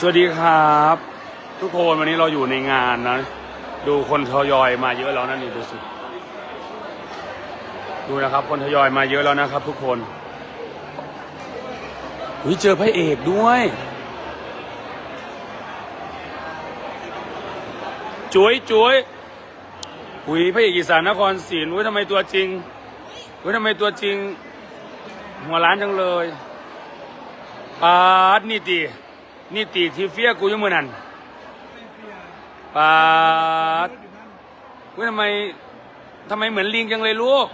สวัสดีครับ ทุกคนวันนี้เราอยู่ในงานนะ ดูคนทยอยมาเยอะแล้วนะนี่ดูสิดูนะครับ คนทยอยมาเยอะแล้วนะครับ ทุกคนอุ้ยเจอพระเอกด้วย จุ๋ยจุ๋ยอุ้ยพระเอกอีสานนครศรีอุ้ยทำไมตัวจริงอุ้ยทำไมตัวจริง หัวล้านจังเลยปาดนี่ตี นี่ตีที่เฟียกูอยังมือนั่นปาดเว้ยทำไมทำไมเหมือนลิงจังเลยลูก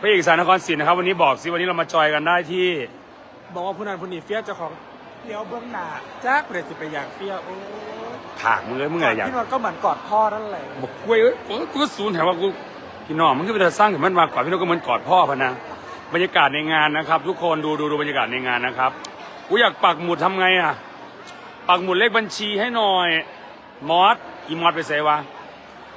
พระเอกสารนครศรีนะครับ วันนี้บอกสิวันนี้เรามาจอยกันได้ที่บอกว่าผู้นั้นผู้นี้เฟี้ยวเจ้าของเลี้ยวเบื้องหน้าจ้ากเปรตสิไปอยากเฟี้ยวโอ้ยถากมือเลยมึงไงอยากพี่นนท์ก็เหมือนกอดพ่อนั่นแหละบอกกล้วยเอ้ยโอ้ยกูก็สูญแถวว่ากูพี่น้องมันก็เป็นสร้างถึงมันมากกว่าพี่น้องก็เหมือนกอดพ่อพะนะบรรยากาศในงานนะครับ ทุกคนดูดูดูบรรยากาศในงานนะครับ กูอยากปักหมุดทำไงอะ ปักหมุดเลขบัญชีให้หน่อย มอสอีมอสไปใส่วะ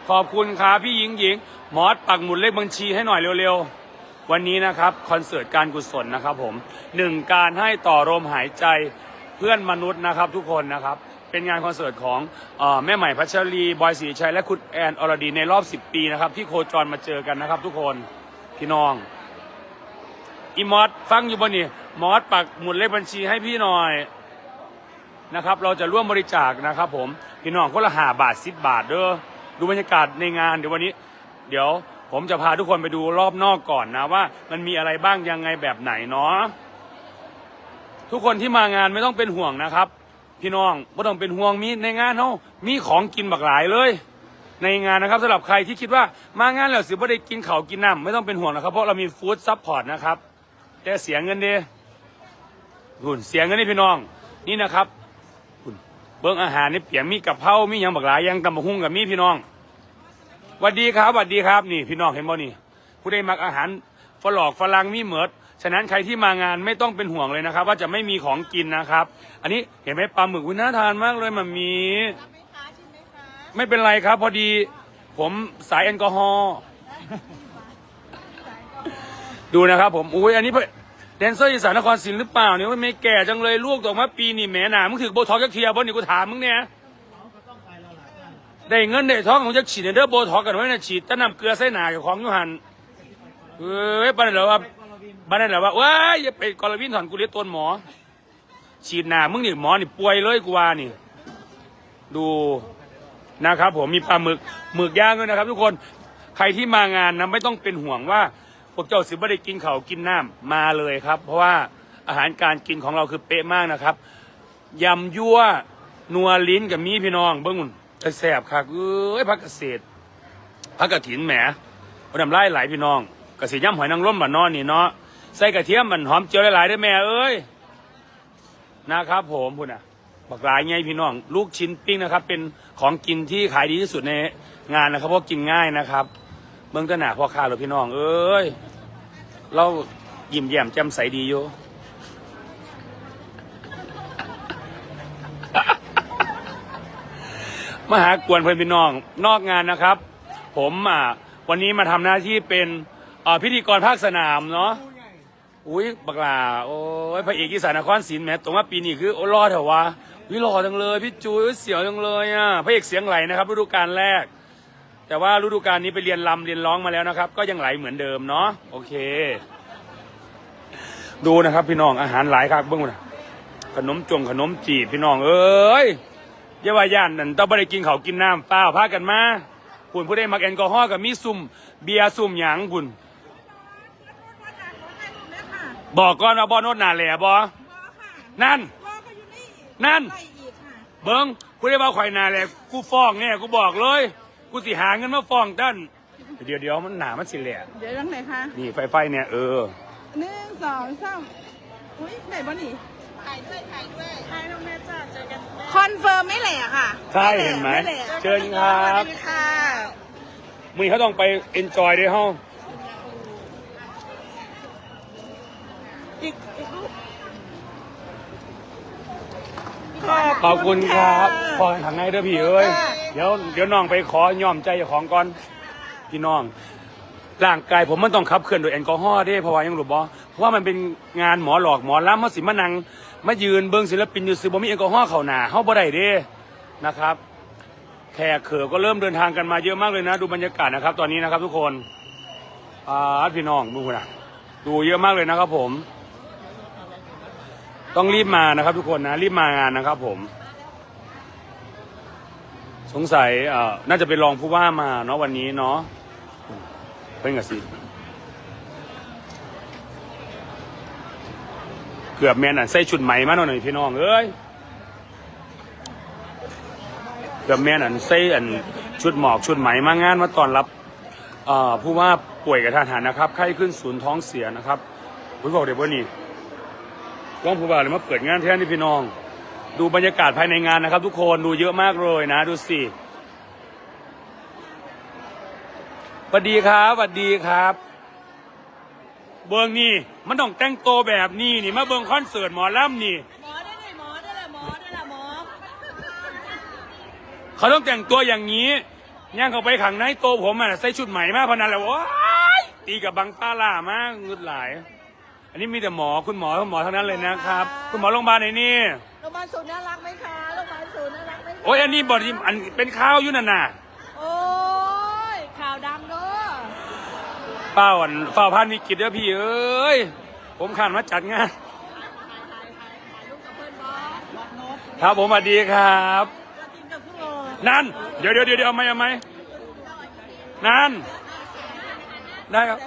ขอบคุณครับพี่หญิงหญิงมอสปักหมุดเลขบัญชีให้หน่อยเร็วๆ วันนี้นะครับคอนเสิร์ตการกุศลนะครับผมหนึ่งการให้ต่อลมหายใจเพื่อนมนุษย์นะครับทุกคนนะครับ เป็นงานคอนเสิร์ตของเออแม่ใหม่พัชรีบอยศรีชัยและคุณแอนอรดีในรอบ 10 ปีนะครับที่โคจรมาเจอกันนะครับทุกคนพี่น้องอีมอสฟังอยู่บนนี่ มอสปักหมุดเลขบัญชีให้พี่หน่อยนะครับ เราจะร่วมบริจาคนะครับผมพี่น้องคนละหาบาทสิบบาทเด้อดูบรรยากาศในงานเดี๋ยววันนี้ เดี๋ยวผมจะพาทุกคนไปดูรอบนอกก่อนนะว่า มันมีอะไรบ้างยังไงแบบไหนเนาะทุกคนที่มางานไม่ต้องเป็นห่วงนะครับ พี่น้องไม่ต้องเป็นห่วงมีในงานเขามีของกินบักหลายเลย ในงานนะครับสำหรับใครที่คิดว่ามางานแล้วสิบ่ได้กินเขากินน้ำไม่ต้องเป็นห่วงนะครับ เพราะเรามีฟู้ดซัพพอร์ตนะครับแต่เสียเงินเด้ หุ่นเสียเงินนี่พี่น้อง นี่นะครับหุ่นเบิ้งอาหารนี่เปียกมีกับเพรามีหยังบักหลายอยังตำบักหุ่งกับมีพี่น้องหวัสดีครับหวัสดีครับนี่พี่น้องเห็นบ่นี่ ผู้ใดมักอาหารฝรอกฝรั่งมีเหมิดฉะนั้นใครที่มางานไม่ต้องเป็นห่วงเลยนะครับ ว่าจะไม่มีของกินนะครับ อันนี้เห็นไหมปลาหมึกวิน่าทานมากเลยมันมีไม่เป็นไรครับ พอดี ผมสายแอลกอฮอล์ดูนะครับผมอุ้ยอันนี้ แดนเซอร์อีสานนครศรีหรือเปล่าเนี่ยว่าไม่แก่จังเลยลูกออกมาปีนี่แหมหนามึงถือโบท็อกจักเทียบนี่กูถามมึงเนี่ยได้เงินได้ท้องของจักฉีดเด้อโบท็อกกันไว้นะฉีดจะนำเกลือใส่หนาของยูหันเอ้ยบ้านนนเหรอว่าบ้านนนเหรอว่าว้ายอย่าไปกอลวินถอนกูเรียกต้นหมอ ฉีดหนามึงนี่หมอนี่ป่วยเลยกูว่านี่ ดูนะครับ ผมมีปลาหมึกหมึกย่างด้วยนะครับ ทุกคนใครที่มางานนะไม่ต้องเป็นห่วงว่า วกเจ้าสิบ่ได้กินเขาวกินน้ำมาเลยครับ เพราะว่าอาหารการกินของเราคือเป๊ะมากนะครับยำยั่วนัวลิ้นกับมีพี่น้องเบิ้งหุ่นแต่แสบครับเอ้ยพักเกษตรพักกระถินแหมเอาดำไล่หลายพี่น้องกระสีย่ำหอยนางรมบ้านนอนนี่เนาะใส่กระเทียมมันหอมเจียวหลายๆได้อแม่เอ้ยนะครับ ผมพุ่นอะบักหลายไงพี่น้อง ลูกชิ้นปิ้งนะครับ เป็นของกินที่ขายดีที่สุดในงานนะครับเพราะกินง่ายนะครับ เบื้องต้นหนาพ่อค้าหรือพี่น้อง เอ้ย เรายิ้มแย้มแจ่มใสดีอยู่มหากวนเพื่อนพี่น้อง นอกงานนะครับ ผมอะวันนี้มาทำหน้าที่เป็นพิธีกรภาคสนามเนาะอุ้ยบักลาโอ้ยพระเอกอีสานนครศรีแม้ตรงว่าปีนี้คือโอ้รอดเถอะวะวิหล่อจังเลย พี่จุ้ยเสียวจังเลยอะพระเอกเสียงไหลนะครับฤดูกาลแรก แต่ว่าฤดูกาลนี้ไปเรียนลำเรียนร้องมาแล้วนะครับ ก็ยังไหลเหมือนเดิมเนาะโอเค ดูนะครับ พี่น้องอาหารหลายครับเบื้องบนขนมจงขนมจีบพี่น้องเอ้ยเยาว่าย่านนั่นต้องไม่ได้กินเขาวกินน้ำเปล่าพากันมาคุณผู้ใดมักแอลกอฮอล์กับมีซุ่มเบียร์ซุ่มหยังคุณบอกก่อนว่าบอนโนดหนาแหล่บอนั่น นั่น เบิ้งกูได้มาข่อยหนาแหล่กูฟ้องเนี่ยกูบอกเลย กูสิหาเงินมาฟ้องด้านเดี๋ยวเดี๋ยวมันหนามันสิแหล่เดี๋ยวยังไหนคะนี่ไฟไฟเนี่ยเออหนึ่งสองสามอุ้ยไหนบ่นี่ถ่ายด้วยถ่ายด้วยถ่ายน้องแม่จ้าเจอกันคอนเฟิร์มไม่แหละค่ะใช่เห็นไหมและเชิญครับสวัสดีค่ะมึงเขาต้องไปเอนจอยด้วยห้องอีกอีกรูปขอบคุณครับพอทางในเด้อพี่เอ้ย เดี๋ยวเดี๋ยวน้องไปขอยอมใจเจ้าของก่อนพี่น้อง ร่างกายผมมันต้องขับเคลื่อนโดยแอลกอฮอล์เด้เพราะว่ายังหลบบอเพราะว่ามันเป็นงานหมอหลอกหมอล้ำมาสิมานังมายืนเบิ้งศิลปินอยู่ซื้อบ่มีแอลกอฮอล์เข้าหนาเฮาบ่ได้เด้นะครับ แขกเขอก็เริ่มเดินทางกันมาเยอะมากเลยนะ ดูบรรยากาศนะครับ ตอนนี้นะครับทุกคนอ่าพี่น้องดูนะดูเยอะมากเลยนะครับผม ต้องรีบมานะครับ ทุกคนนะรีบมางานนะครับผม สงสัยเอ่อน่าจะเป็นรองผู้ว่ามาเนาะวันนี้เนาะเป็นกับสิเกือบแมนอะใส่ชุดไหมมาหน่อยพี่น้องเอ้ยเกือบแม่นอันเซ่อันชุดหมอกชุดไหมมางานมาตอนรับเอ่อผู้ว่าป่วยกับทหารนะครับไข้ขึ้นศูนย์ท้องเสียนะครับผมบอกเดี๋ยวว่านี่ว่องผู้ว่าเลยมาเปิดงานแทนที่พี่น้อง ดูบรรยากาศภายในงานนะครับ ทุกคนดูเยอะมากเลยนะ ดูสิสวัสดีครับสวัสดีครับ เบิงนี่มันต้องแต่งตัวแบบนี้นี่มาเบิงคอนเสิร์ตหมอลำนี่ หมอได้เลยหมอได้เลยหมอได้เลยหมอเขาต้องแต่งตัวอย่างนี้ย่างเขาไปขังในโตผมอะใส่ชุดใหม่มากพนันแล้วว้ายตีกับบังป้าล่ามากงึดหลาย อันนี้มีแต่หมอคุณหมอคุณหมอเท่านั้นเลยนะครับ คุณหมอโรงพยาบาลไหนนี่าบาลศูนย์น่ารักไหมคะโรงพยาบาลศูนย์น่ารักไหมคะโอ้ยอันนี้บอดอันเป็นข้าวอยู่นั่นน่ะโอ้ยข่าวดังเด้อเป้าอันเฝ้าพันวิกฤตเด้อพี่เอ้ยผมขันมาจัดงานถ่ายถ่ายถ่ายถ่ายรูปกับเพื่อนบอสบอสนกครับผมสวัสดีครับ ตัวจริงกับผู้โลนั่น เดี๋ยวเดี๋ยวเดี๋ยวเอาไหมเอาไหมนั่น ได้ครับ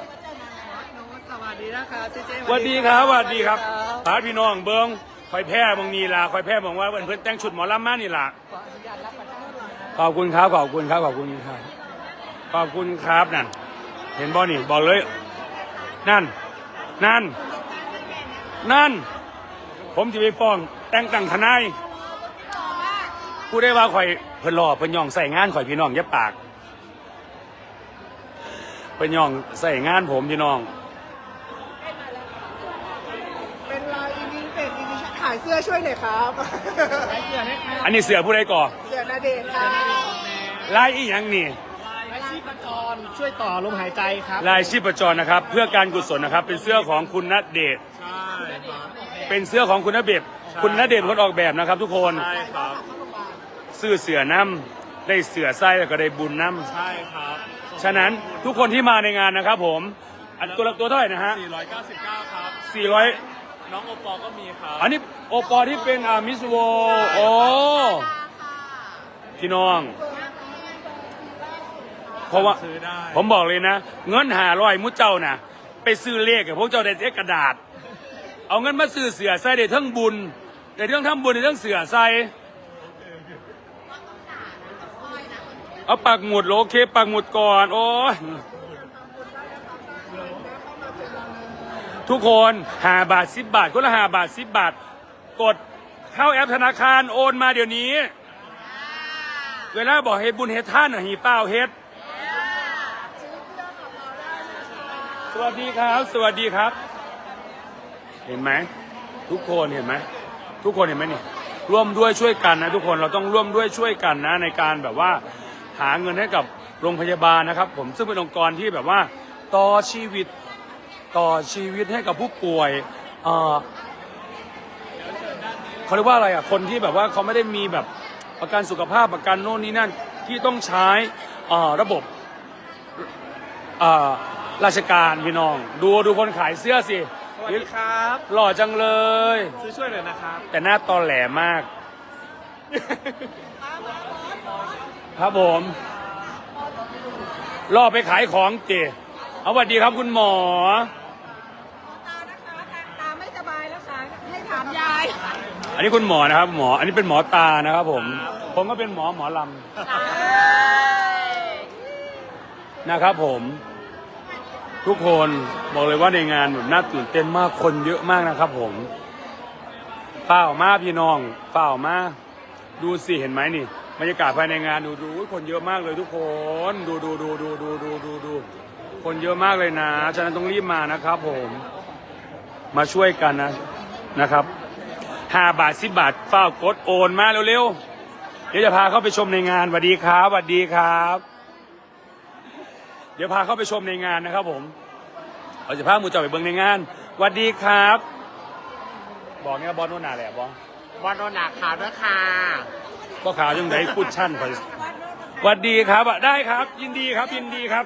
สวัสดีนะครับเจ๊เจ๊สวัสดีครับสวัสดีครับพาพี่น้องเบิ้ง คอยแพ้บางนีล่ะคอยแพ้บอกว่าเพื่อนแต่งชุดหมอลำมานี่ล่ะขอบคุณครับขอบคุณครับขอบคุณครับขอบคุณครับนั่น เห็นบอนี่บอกเลย นั่น นั่น นั่น ผมจะไปฟ้องแต่งตั้งทนายผู้ได้ว่าข่อยเพิ่นรอเพิ่นย่องใส่งานข่อยพี่น้องอย่าปากเพิ่นย่องใส่งานผมพี่น้อง เป็นลายอีวิงเป็ดอีวิงขาย เสื้อช่วยหน่อยครับขายเสื้อให้ครับอันนี้เสือผู้ใดก่อเสื้อนาเดชน์ครับลายอีหยังนี่ลายชีพจรช่วยต่อลมหายใจครับลายชีพจรนะครับ เพื่อการกุศลนะครับ เป็นเสื้อของคุณณเดชน์ใช่ครับเป็นเสื้อของคุณณเดชน์คุณณเดชน์เป็นคนออกแบบนะครับ ทุกคนใช่ครับซื้อเสือน้ำได้เสือไส้แล้วก็ได้บุญน้ใช่ครับำฉะนั้นทุกคนที่มาในงานนะครับ ผมอันตัวละตัวเท่าไหร่นะฮะ499 ครับ400 น้องโอปอก็มีครับอันนี้โอปอที่เป็นอามิสโวโอ้พี่น้อง เพราะว่าซื้อได้ผมบอกเลยนะ เงินหาร้อยมุดเจ้าน่ะไปซื้อเลขกับพวกเจ้าได้แต่กระดาษ เอาเงินมาซื้อเสือใส่ได้ทั้งบุญได้ทั้งทำบุญได้ทั้งเสือใส่เอาปักหมุดโอเคปักหมุดก่อน โอ้ย ทุกคนหาบาทสิบบาทคนละหาบาทสิบบาท กดเข้าแอปธนาคารโอนมาเดี๋ยวนี้ เวลาบอกเฮ็ดบุญเฮ็ดท่านหีเป้าเฮ็ดสวัสดีครับ สวัสดีครับ เห็นไหมทุกคนเห็นไหมทุกคนเห็นไหมนี่ร่วมด้วยช่วยกันนะทุกคนเราต้องร่วมด้วยช่วยกันนะในการแบบว่าหาเงินให้กับโรงพยาบาลนะครับ ผมซึ่งเป็นองค์กรที่แบบว่า ต่อชีวิต ต่อชีวิตให้กับผู้ป่วยเอ่อเขาเรียกว่าอะไรอะคนที่แบบว่าเขาไม่ได้มีแบบประกันสุขภาพประกันโน่นนี่นั่นที่ต้องใช้เอ่อระบบอ่าราชการพี่น้อง ดูดูคนขายเสื้อสิสวัสดีครับ หล่อจังเลย ซื้อช่วยหน่อยนะครับ แต่หน้าตอแหลมาก ครับผมล่อไปขายของเจเอาสวัสดีครับคุณหมอ ตานะคะตาไม่สบายแล้วค่ะให้ถามยาย อันนี้คุณหมอนะครับ หมอ อันนี้เป็นหมอตานะครับ ผม ผมก็เป็นหมอหมอลำนะครับผม ทุกคนบอกเลยว่าในงานแบบน่าตื่นเต้นมากคนเยอะมากนะครับ ผมเฝ้ามาพี่น้องเฝ้ามาดูสิเห็นไหมนี่บรรยากาศภายในงานดูดูคนเยอะมากเลยทุกคน ดูดูดูดูดูดูดูดูคนเยอะมากเลยนะ ฉะนั้นต้องรีบมานะครับ ผม มาช่วยกันนะนะครับ ห้าบาทสิบบาทเฝ้ากดโอนมาเร็วๆ เดี๋ยวจะพาเข้าไปชมในงานสวัสดีครับสวัสดีครับ เดี๋ยวพาเข้าไปชมในงานนะครับผมเราจะพาหมูเจ่อไปเบิ่งในงานสวัสดีครับ บอกเนี่ยบอลโน่นนาแหละบอวันโดนหนักข่าวด้วยค่ะก็ข่าวยังไงพูดชั่นไปสวัสดีครับอะได้ครับ ยินดีครับยินดีครับ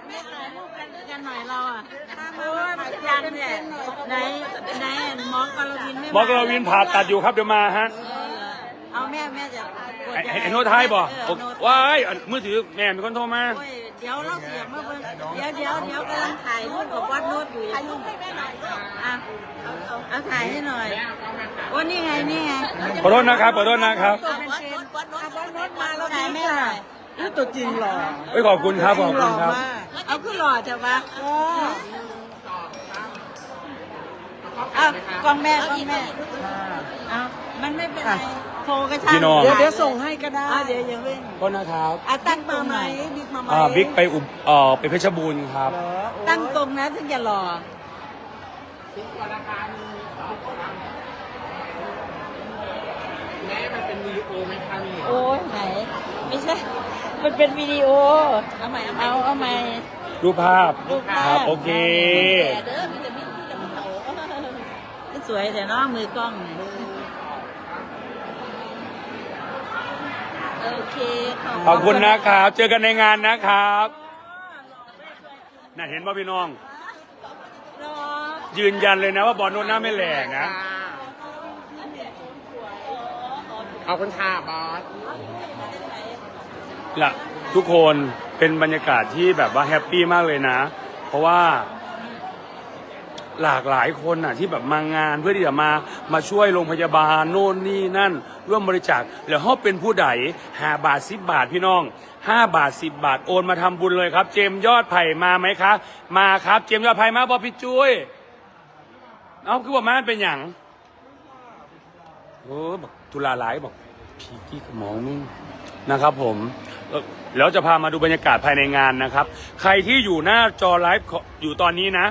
กันหน่อยเราอะเพราะว่า ยังเนี่ยในในหมอกรวินไม่บอกเราวินผ่าตัดอยู่ครับเดี๋ยวมาฮะเอาแม่แม่จะกดไอ้ยังไอ้งไอ้โน้ตไทยบอกเออโน้ตว้ายอันมือถือแม่มีคนโทรมาโอ้ยเดี๋ยวเราเสียบมาเบิ่งเดี๋ยวเดี๋ยวเดี๋ยวกำลังถ่ายรูปกับวัดโน้ตอยู่ถ่ายรูปให้แม่หน่อยอะเอาถ่ายให้หน่อยโอ้นี่ไงนี่ไงขอโทษนะครับขอโทษนะครับตัวเป็นเทรนวัดโน้ตวัดโน้ตมาแล้วถ่ายแม่หน่อยนี่ตัวจริงหรอเอ้ยขอบคุณครับขอบคุณครับ เอาขึ้นหล่อเถอะวะเอากล้องแม่กล้องแม่เอามันไม่เป็นไรโทรกระชากพี่น้อง เดี๋ยวเดี๋ยวส่งให้ก็ได้ อะเดี๋ยวยังเร่งโทษนะครับอะตั้งตรงไหนบิ๊กมาไหมอ่าบิ๊กไปอุบเอ่อไปเพชรบูรณ์ครับ เหรอตั้งตรงนะถึงจะหล่อแม่มันเป็นวีดีโอไหมคะนี่โอ้ยไหน ไม่ใช่ มันเป็นวิดีโอ เอาใหม่เอาเอาใหม่ รูปภาพรูปภาพ ครับโอเคเด้อมีแต่มีที่จะเผา สวยแต่เนาะมือกล้อง โอเคขอบคุณนะครับ เจอกันในงานนะครับน่าเห็นว่าพี่น้องรอยืนยันเลยนะว่าบอลโน้นหน้าไม่แหลกนะ เอาคุณค่ะบอสละทุกคนเป็นบรรยากาศที่แบบว่าแฮปปี้มากเลยนะ เพราะว่า หลากหลายคนอะที่แบบมางานเพื่อที่จะมามาช่วยโรงพยาบาลโน่นนี่นั่น ร่วมบริจาคแล้วเขาเป็นผู้ใดห้าบาทสิบบาทพี่น้องห้าบาทสิบบาทโอนมาทำบุญเลยครับ เจมยอดไผ่มาไหมคะ มาครับ เจมยอดไผ่มาบอพี่จุ้ยเอาคือว่ามาเป็นอย่างโอ้บอกทุลาหลายบอกพีกี้กับหมองมึงนะครับผมแล้วจะพามาดูบรรยากาศภายในงานนะครับ ใครที่อยู่หน้าจอไลฟ์อยู่ตอนนี้นะ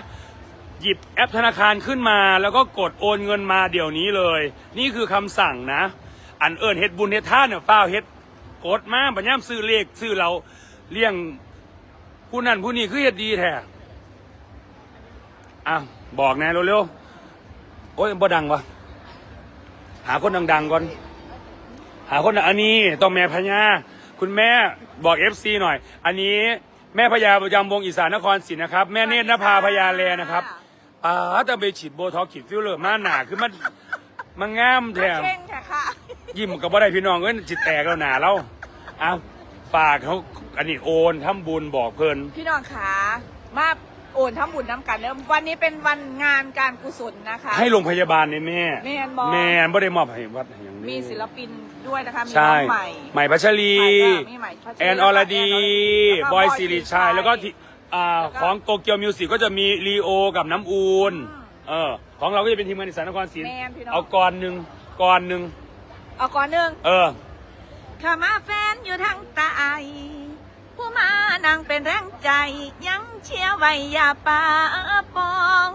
หยิบแอปธนาคารขึ้นมา แล้วก็กดโอนเงินมาเดี๋ยวนี้เลย นี่คือคำสั่งนะ อันเอิญเฮ็ดบุญเฮ็ดท่านเนี่ยเฝ้าวเฮ็ดกดมาบัญญัติซื้อเลขซื้อเราเลี้ยงผู้นั้นผู้นี้คือเฮ็ดดีแท้อะบอกแน่เร็วๆโอ้ยบ่ดังวะหาคนดังๆก่อน หาคนอันนี้ต้องแม่พญาคุณแม่บอกเอฟซีหน่อย อันนี้แม่พญาประจำวงอีสานนครศรีนะครับ แม่เนตรนภาพญาแลนะครับ ป้าจะไปฉีดโบท็อกซ์ฉีดฟิลเลอร์มาหนาคือมันมันงามแถม เก่งค่ะค่ะ ยิ้มกับว่าได้พี่น้องเอ้ยจิตแตกแล้วหนาเราเอาฝากเขาอันนี้โอนทำบุญบอกเพิ่น พี่น้องขามาโอนทำบุญน้ำกันเนอะวันนี้เป็นวันงานการกุศลนะคะ ให้โรงพยาบาลเนี่ยแม่แม่นบ่ แม่บ่ได้มอบให้วัดให้อย่างนี้มีศิลปินด้วยนะคะ มีใช่น้องใหม่ ใหม่พัชรี ใหม่ก็มีใหม่พัชรีแอนอรดี แล้วก็บอยบอยสิริชัยสิริชัย แล้วก็ที่ อ่าแล้วก็ของโตเกียวมิวสิกก็จะมีลีโอกับน้ำอูนอืมเออของเราก็จะเป็นทีมงานอีสานนครศรีแม่นพี่น้อง เอาก่อนหนึ่งก่อนหนึ่งเอาก่อนหนึ่งเออ ข้ามาแฟนอยู่ทางใตายผู้มานั่งเป็นแรงใจ ยังเชียร์ไว้อย่าป่าปอง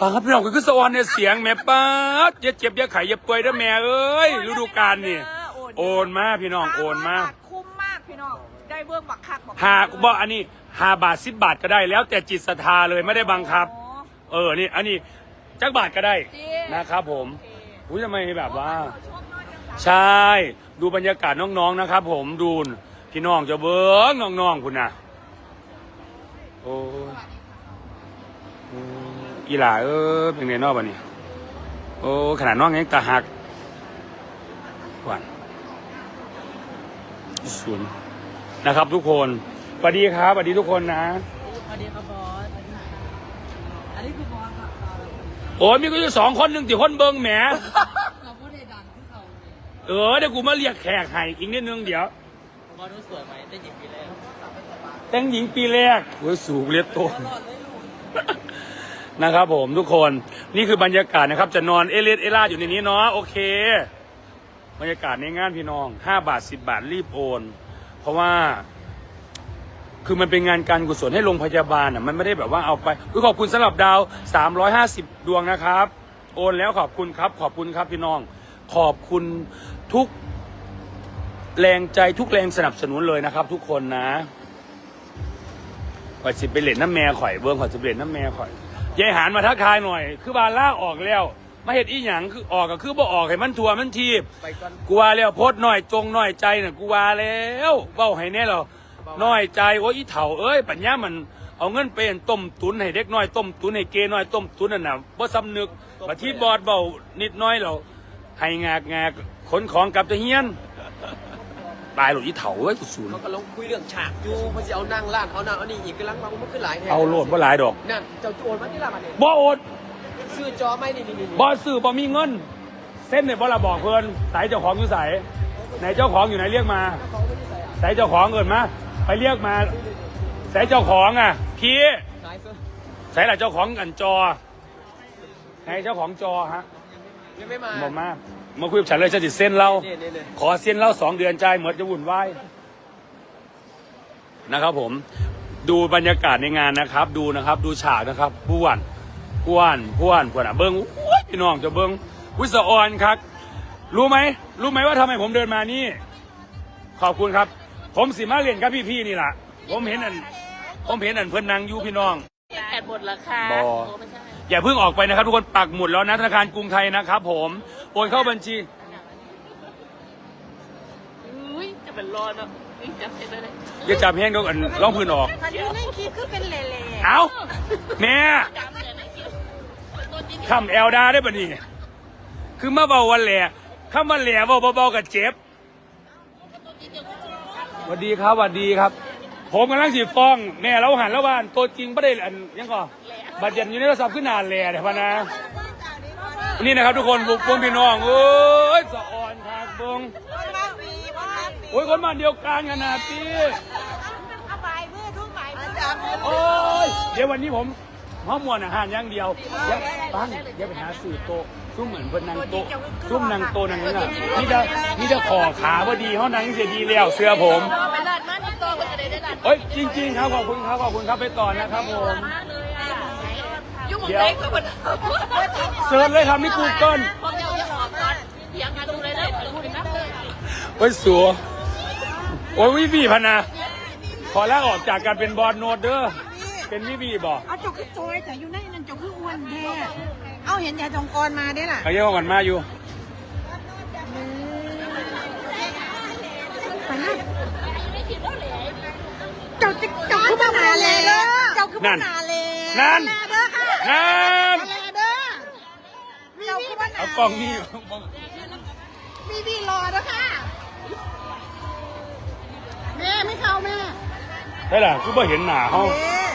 ป้าครับพี่น้องคือสวรรค์เนี่ยเสียงแม่ป้าดอย่าเจ็บอย่าไข้อย่าป่วยเด้อแม่เอ้ยฤดูกาลนี่ โอนมาพี่น้องโอนมาห้ร้ยบทคุ้มมากพี่น้อง ได้เบื้องบักคักบักหากบอกอันนี้ ห้าบาทสิบบาทก็ได้แล้วแต่จิตศรัทธาเลยไม่ได้บังคับ อ๋อ เออนี่อันนี้จักบาทก็ได้จริง นะครับผมโอเคอุ้ยทำไมแบบว่าชอบน้อยจังสามใช่ ดูบรรยากาศน้องๆนะครับ ผมดูนพี่น้องจะเบิ้งน้องๆคุณนะโอ้ยอืมอีหล่าเออเป็นไงนอกบ้านี่โอ้ขนาดน้องยังตาหักหวานศูนย์นะครับทุกคนส วัสดีครับสวัสดีทุกคนนะ สวัสดีครับบอสอันนี้คือบอสค่ะโอ้ยมีก็อยู่สองคนหนึ่งที่คนเบิ้งแหมเราพูดได้ดังขึ้นเขาเลยเออเดี๋ยวกูมาเรียกแขกให้อีกนิดนึงเดี๋ยวบอสรู้สวยไหมได้หยิบปีแรกแต่งหญิงปีแรกโอ้ยสูงเรียบตัวนะครับผมทุกคนนี่คือบรรยากาศนะครับ จะนอนเอเลสเอล่าอยู่ในนี้เนาะโอเค บรรยากาศในงานพี่น้องห้าบาทสิบาทรีบโอน เพราะว่า คือมันเป็นงานการกุศลให้โรงพยาบาลอะมันไม่ได้แบบว่าเอาไปอุ๊ยขอบคุณสำหรับดาว 350 ดวงนะครับ โอนแล้วขอบคุณครับ ขอบคุณครับพี่น้อง ขอบคุณทุกแรงใจทุกแรงสนับสนุนเลยนะครับ ทุกคนนะข่อยสิไปเล่นน้ำแม่ข่อยเบิ้งข่อยสิไปเล่นน้ำแม่ข่อยยายหานมาทักทายหน่อย คือบานล่าออกแล้ว มาเห็ดอีหยังคือออกก็คือบ่ออกให้มันทัวมันทีบไปก่อน กูว่าแล้วโพดหน่อยจงหน่อยใจน่ะกูว่าแล้วเบ้าให้แน่หรอ น้อยใจโอ้ยอีเถ่าเอ้ยปัญญามันเอาเงินไปอั่นต้มตุนให้เด็กน้อยต้มตุนให้เกน้อยต้มตุนนั่นน่ะบ่สำนึกมาที่บอดเบานิดน้อยเราให้งากงากขนของกลับจะเฮียนตายหลุดอีเถ่าเอ้ยกูสูนเขากำลังคุยเรื่องฉากอยู่เพอจะเอานั่งร้านเอานั่งเอานี่อีกกำลังฟังมันขึ้นหลายแทนเอาโลดบ่หลายดอกนั่นเจ้าโจรมาที่ละมาเนี่ยบ่อดซื้อจอไม่นี่นี่นี่บ่ซื้อบ่มีเงิน เส้นเนี่ยบ่ละบอกเพิ่นสายเจ้าของอยู่ไสไหนเจ้าของอยู่ไหนเรียกมาสายเจ้าของเอินมา ไปเรียกมาสายเจ้าของอะ พี่ขายเสื้อสายหละเจ้าของอันจอไหนเจ้าของจอฮะยังไม่มาบอกมามาคุยกับฉันเลยฉันจะเส้นเราเนี่ยเนี่ยเนี่ยขอเส้นเราสองเดือนใจายหมดจะวุ่นวายนะครับผมดูบรรยากาศในงานนะครับ ดูนะครับ ดูฉากนะครับผู้วันผู้วันผู้วันผู้วันอะเบิ้งอุ๊ยพี่น้องจะเบิ้งวิศออนครับ รู้ไหมรู้ไหมว่าทำไมผมเดินมานี่ ขอบคุณครับ ผมสิมาเรียนกับพี่ๆนี่แหละผมเห็นอัน ผมเห็นอันเพื่อนนางอยูพี่น้อง แปดบทละค่ะบออย่าเพิ่งออกไปนะครับทุกคนปักหมุดแล้วนะธนาคารกรุงไทยนะครับ ผมโอนเข้าบัญชี อุ้ยจะเป็นรอเนาะอุ้ยจับเสร็จเลยอย่าจับแห้งก็อันร้องพื้นออกคันนี้นั่งคิดคือเป็นเล่เอ้าแม่จำเลยนะคิวตัวจริงคำแอลดาได้ปะนี่คือมาเบาวันแหล่คำวันแหล่เบาเบาๆกับเจ็บ สวัสดีครับสวัสดีครับ ผมกำลังสีฟ้อง แม่เราหันแล้วว่าตัวจริงไม่ได้อันยังก็บัตรเย็นอยู่ในโทรศัพท์ขึ้นนานแหล่เดี๋ยวพะนะ นี่นะครับทุกคนบุกพวงพี่น้องเอ้ยสะอ่อนทางบงโอ้ยคนบ้าเดียวกันขนาดนี้โอ้ยเดี๋ยววันนี้ผมห้องมวนอาหารอย่างเดียวเดี๋ยวปังเดี๋ยวไปหาสื่อโตะ ซุ่มเหมือนเพิ่นนางโตะซุ่มนางโตะนางนี่น่ะนี่จะนี่จะขอขาพอดีเขานางเสียดีแล้วเสื้อผมไปลาดมานี่ตัวก็จะได้ได้ลาดเอ้ยจริงๆครับขอบคุณครับขอบคุณครับไปต่อนะครับผมยุ่งเล็กกว่าคนเซิร์ชเลยครับนี่กูเกิลพอจะจะสอบก่อนเถียงกันดูเลยได้ดูเป็นนับเลยโอ้ยสัวโอ้ยวิบีพะนะขอลาออกจากการเป็นบอลโนดเด้อเป็นวิบีบอกเอาจกคือจอยแต่อยู่ในนั่นจกคืออ้วนแท้ เอาเห็นยายจงกรมาด้วยล่ะเอาเยอะกว่ากันมาอยู่เจ้าจะเจ้าคือมานาเลยเจ้าคือมานาเลยนั่นนาเด้อค่ะนั่นนาเด้อเจ้าคือมานาเอากล้องนี่พี่พี่รอเด้อค่ะ แม่ไม่เข้าแม่ได้ล่ะคือบ่เห็นหน้าเขาเอ๊ะ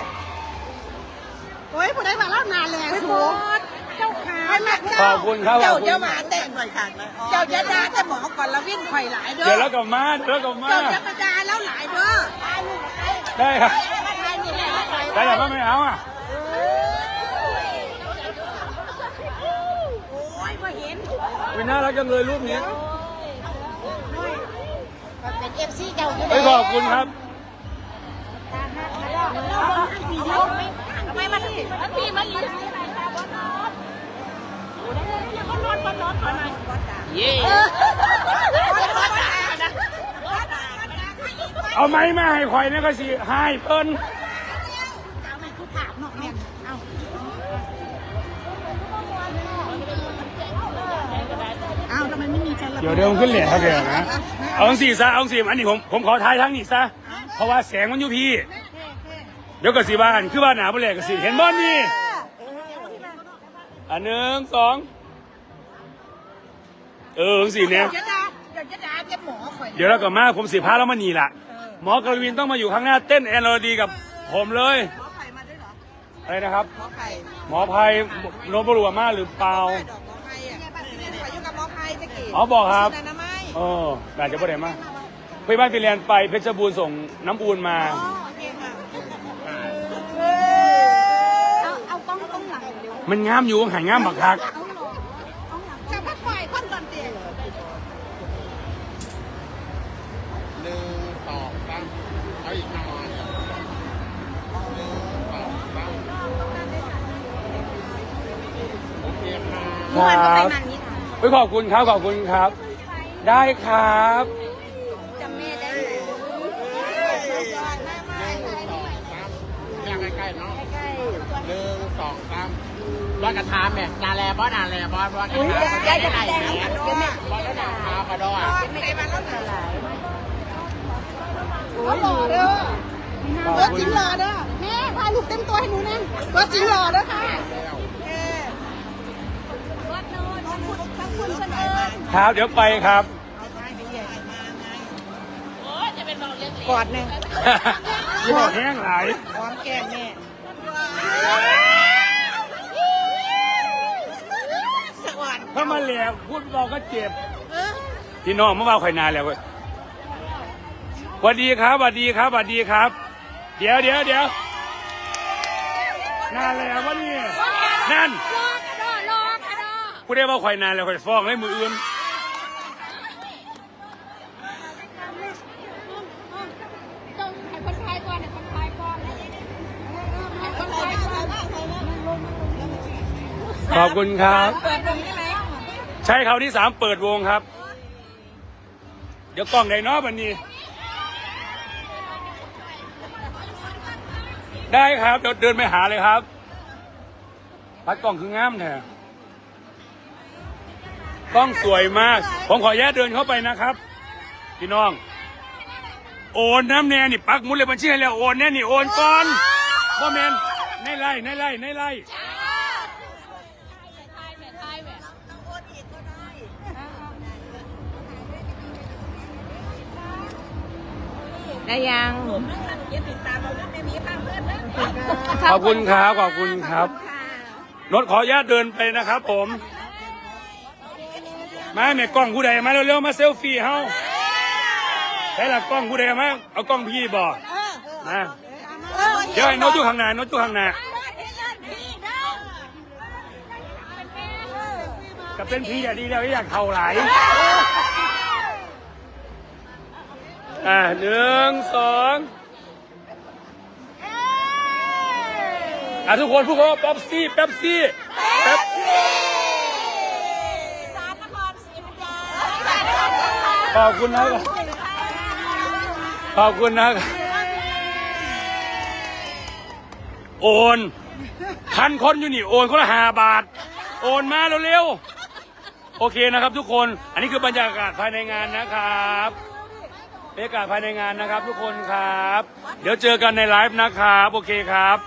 โอ้ยผู้ได้มาเล่านานแล้วสู เจ้าขาไม่มาขอบคุณครับขเจ้าอบคุณจะมาแต่งหน่อยค่ะเจ้าจะด่าแต่หมอก่อนแล้ววิ่งไข่หลายเด้อเดี๋ยวแล้วก็มาเดี๋ยวแล้วก็มาเจ้าจะมาด่าแล้วหลายเด้อได้ครับใครนี่แหละได้แต่ว่าไม่เอาอะโอ้ยมาเห็นวิน่ารักจังเลยรูปนี้เป็นเอฟซีเจ้าอยู่เฮ้ยขอบคุณครับทำไมมาถึงพี่มาอีกเย่เอาไม้มาให้ข่อยนี่ก็สิให้เพิ่นอ้าทำไมไม่มีฉันเดี๋ยวเดี๋ยวผมขึ้นเหรียญเท่าเดิมนะ เอาสี่ซะ เอาสี่อันนี้ผมผมขอท้ายทั้งนี้ซะ เพราะว่าแสงมันอยู่พี่ เดี๋ยวก็สิบ้านคือบ้านหนาบ่แหลกก็สิเห็นบ่นี่อันหนึ่งสอง เออสี่เนี่ยเดี๋ยวจะด่าเดี๋ยวจะด่าเจ็บหมอข่อยเดี๋ยวเราก็มาผมสิพาแล้วมานี่ล่ะหมอกรวินต้องมาอยู่ข้างหน้าเต้นแอนโรดีกับผมเลยหมอไข่มาด้วยเหรออะไรนะครับ หมอไข่หมอภัยโนบรัวมาหรือเปล่าดอกหมอไข่อะข่อยอยู่กับหมอไข่ตะกี้อ๋อบอกครับชื่อนานาไม้เออน่าจะบ่ได้มาไปบ้านไปเรียนไปเพชรบูรณ์ส่งน้ำอูนมาอ๋อโอเคค่ะเอาเอากล้องกล้องหลังเดี๋ยวมันงามอยู่หายงามบักคัก ค่ะเมื่อวานก็ไปมันนี่ค่ะเฮ้ยขอบคุณครับขอบคุณครับ ได้ครับ จำแม่ได้ไหมยอดมากมากสองสามแค่ใกล้ๆเนาะหนึ่งสองสามบอสกระทามเนี่ยนาแลบอสนาแลบอสบอสกระทามยายจะไหนเนี่ยบอสกระทามพากระดอยก็หล่อเด้อตัวจริงหล่อเด้อแม่ถ่ายรูปเต็มตัวให้หนูนั่นตัวจริงหล่อเด้อค่ะ ครับเดี๋ยวไปครับกอดหนึ่งยี่ห้อแห้งหลายหอมแก้มแม่สวรรค์ถ้ามาแหลกพูดเราก็เจ็บพี่น้องเมื่อวานข่อยนานแล้วเว้ยสวัสดีครับสวัสดีครับสวัสดีครับ เดี๋ยวเดี๋ยวเดี๋ยวนานแล้ววะนี่นั่น กูได้ว่าข่อยนานแล้วข่อยฟ้องเลยมืออื่นขอบคุณครับ เปิดตรงนี้ไหมใช่เขาวที่สามเปิดวงครับ เดี๋ยวกล้องไหนเนาะวันนี้ ได้ครับ เดี๋ยวเดินไปหาเลยครับ พัดกล้องคืองามแท้ กล้องสวยมาก ผมขออนุญาตเดินเข้าไปนะครับ พี่น้อง โอนน้ำแน่นี่ปักหมุดเลยบัญชีให้แล้วโอนแน่นี่โอนก่อนพ่อแมนในไล่ในไล่ในไล่ได้ยังขอบคุณครับขอบคุณครับรถขออนุญาตเดินไปนะครับผม มาแม่กล้องผู้ใดมาเร็วๆมาเซลฟี่เฮาใช่ละกล้องผู้ใดมาเอากล้องพี่บอกนะเดี๋ยวให้โน้ตอยู่ข้างหน้าโน้ตอยู่ข้างหน้ากับเป็นพี่อะดีแล้วอยากเท่าไหลอ่าหนึ่งสองอะทุกคนพูดคำว่าป๊อปซี่เป๊ปซี่ ขอบคุณนะขอบคุณนะโอนพันคนอยู่นี่โอนคนละห้าบาท โอนมาเร็วๆโอเคนะครับ ทุกคน อันนี้คือบรรยากาศภายในงานนะครับบรรยากาศภายในงานนะครับ ทุกคนครับ เดี๋ยวเจอกันในไลฟ์นะครับ โอเคครับ